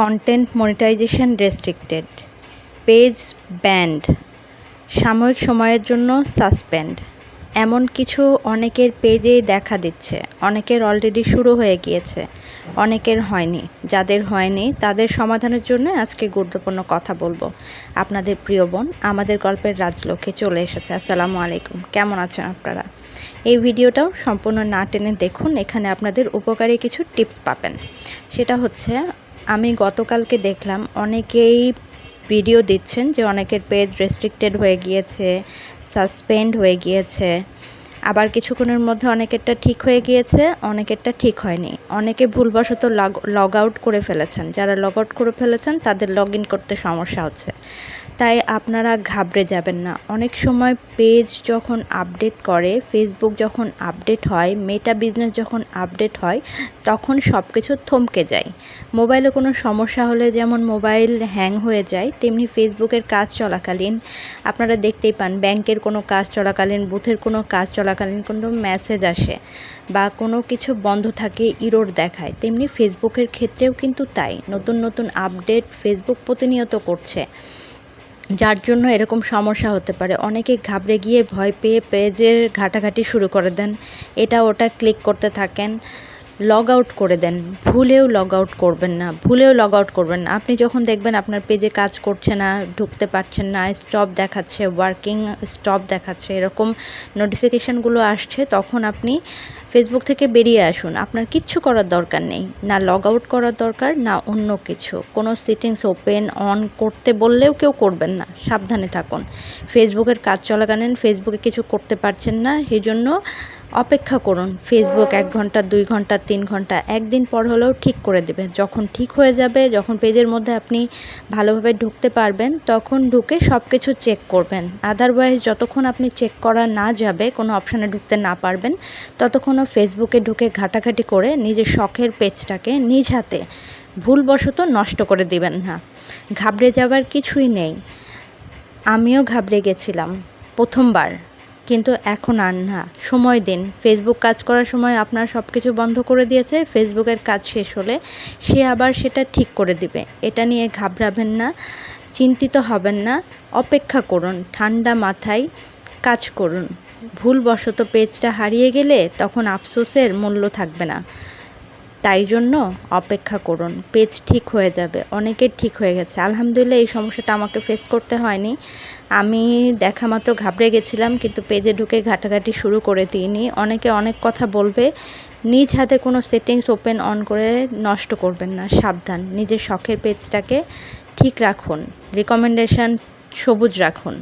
Content monetisation restricted page banned সাময়িক সময়ের জন্য সাসপেন্ড এমন কিছু অনেকের পেজেই দেখা দিচ্ছে, অনেকের অলরেডি শুরু হয়ে গিয়েছে, অনেকের হয়নি, যাদের হয়নি তাদের সমাধানের জন্য আজকে গুরুত্বপূর্ণ কথা বলব। আপনাদের প্রিয় বোন, আমাদের গল্পের রাজলক্ষ্মী চলে এসেছে, আসসালামু আলাইকুম, কেমন আছেন আপনারা? এই ভিডিওটাও সম্পূর্ণ না টেনে দেখুন, এখানে আপনাদের উপকারী কিছু টিপস পাবেন। সেটা হচ্ছে আমি গতকালকে দেখলাম অনেকেই ভিডিও দিচ্ছেন যে অনেকের পেজ রেস্ট্রিক্টেড হয়ে গিয়েছে সাসপেন্ড হয়ে গিয়েছে। আবার কিছুক্ষণের মধ্যে অনেকেরটা ঠিক হয়ে গিয়েছে, অনেকেরটা ঠিক হয়নি। অনেকে ভুলবশত লগ লগ আউট করে ফেলেছেন। যারা লগ আউট করে ফেলেছেন, তাদের লগ ইন করতে সমস্যা হচ্ছে। তাই আপনারা ঘাবড়ে যাবেন না। অনেক সময় পেজ যখন আপডেট করে ফেসবুক যখন আপডেট হয় মেটা বিজনেস যখন আপডেট হয়, তখন সব কিছু থমকে যায়। মোবাইলে কোনো সমস্যা হলে যেমন মোবাইল হ্যাং হয়ে যায়, তেমনি ফেসবুকের কাজ চলাকালীন আপনারা দেখতেই পান ব্যাংকের কোনো কাজ চলাকালীন বুথের কোনো কাজ চলাকালীন কোনো মেসেজ আসে বা কোনো কিছু বন্ধ থাকে ইরোর দেখায়। তেমনি ফেসবুকের ক্ষেত্রেও কিন্তু তাই। নতুন নতুন আপডেট ফেসবুক প্রতিনিয়ত করছে। যার জন্য এরকম সমস্যা হতে পারে। অনেকে ঘাবড়ে গিয়ে ভয় পেয়ে পেজের ঘাটাঘাটি শুরু করে দেন। এটা ওটা ক্লিক করতে থাকেন। লগ আউট করে দেন। ভুলেও লগ আউট করবেন না, ভুলেও লগ আউট করবেন না। আপনি যখন দেখবেন আপনার পেজে কাজ করছে না, ঢুকতে পারছেন না স্টপ দেখাচ্ছে ওয়ার্কিং স্টপ দেখাচ্ছে, এরকম নোটিফিকেশানগুলো আসছে, তখন আপনি ফেসবুক থেকে বেরিয়ে আসুন। আপনার কিচ্ছু করার দরকার নেই। না লগ আউট করার দরকার, না অন্য কিছু। কোনো সেটিংস ওপেন অন করতে বললেও কেউ করবেন না। সাবধানে থাকুন। ফেসবুকের কাজ চলাকালীন ফেসবুকে কিছু করতে পারছেন না, সেই জন্য অপেক্ষা করুন। ফেসবুক এক ঘণ্টা, দুই ঘণ্টা, তিন ঘণ্টা, একদিন পর হলেও ঠিক করে দেবে। যখন ঠিক হয়ে যাবে, যখন পেজের মধ্যে আপনি ভালোভাবে ঢুকতে পারবেন, তখন ঢুকে সব কিছু চেক করবেন। আদারওয়াইজ যতক্ষণ আপনি চেক করা না যাবে, কোনো অপশানে ঢুকতে না পারবেন, ততক্ষণও ফেসবুকে ঢুকে ঘাটাঘাটি করে নিজের শখের পেজটাকে নিজ হাতে ভুলবশত নষ্ট করে দিবেন না। ঘাবড়ে যাবার কিছুই নেই। আমিও ঘাবড়ে গেছিলাম প্রথমবার। কিন্তু এখন আর না। সময় দিন। ফেসবুক কাজ করার সময় আপনার সব কিছু বন্ধ করে দিয়েছে। ফেসবুকের কাজ শেষ হলে সে আবার সেটা ঠিক করে দিবে। এটা নিয়ে ঘাবড়াবেন না, চিন্তিত হবেন না। অপেক্ষা করুন, ঠান্ডা মাথায় কাজ করুন। ভুলবশত পেজটা হারিয়ে গেলে তখন আফসোসের মূল্য থাকবে না। তাই জন্য অপেক্ষা করুন। পেজ ঠিক হয়ে যাবে। অনেকের ঠিক হয়ে গেছে। আলহামদুলিল্লাহ এই সমস্যাটা আমাকে ফেস করতে হয়নি। আমি দেখা মাত্র ঘাবড়ে গেছিলাম, কিন্তু পেজে ঢুকে ঘাটাঘাটি শুরু করে দিইনি। অনেকে অনেক কথা বলবে, নিজ হাতে কোনো সেটিংস ওপেন অন করে নষ্ট করবেন না, সাবধান। নিজের শখের পেজটাকে ঠিক রাখুন, রিকমেন্ডেশন সবুজ রাখুন,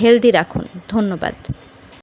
হেলদি রাখুন। ধন্যবাদ।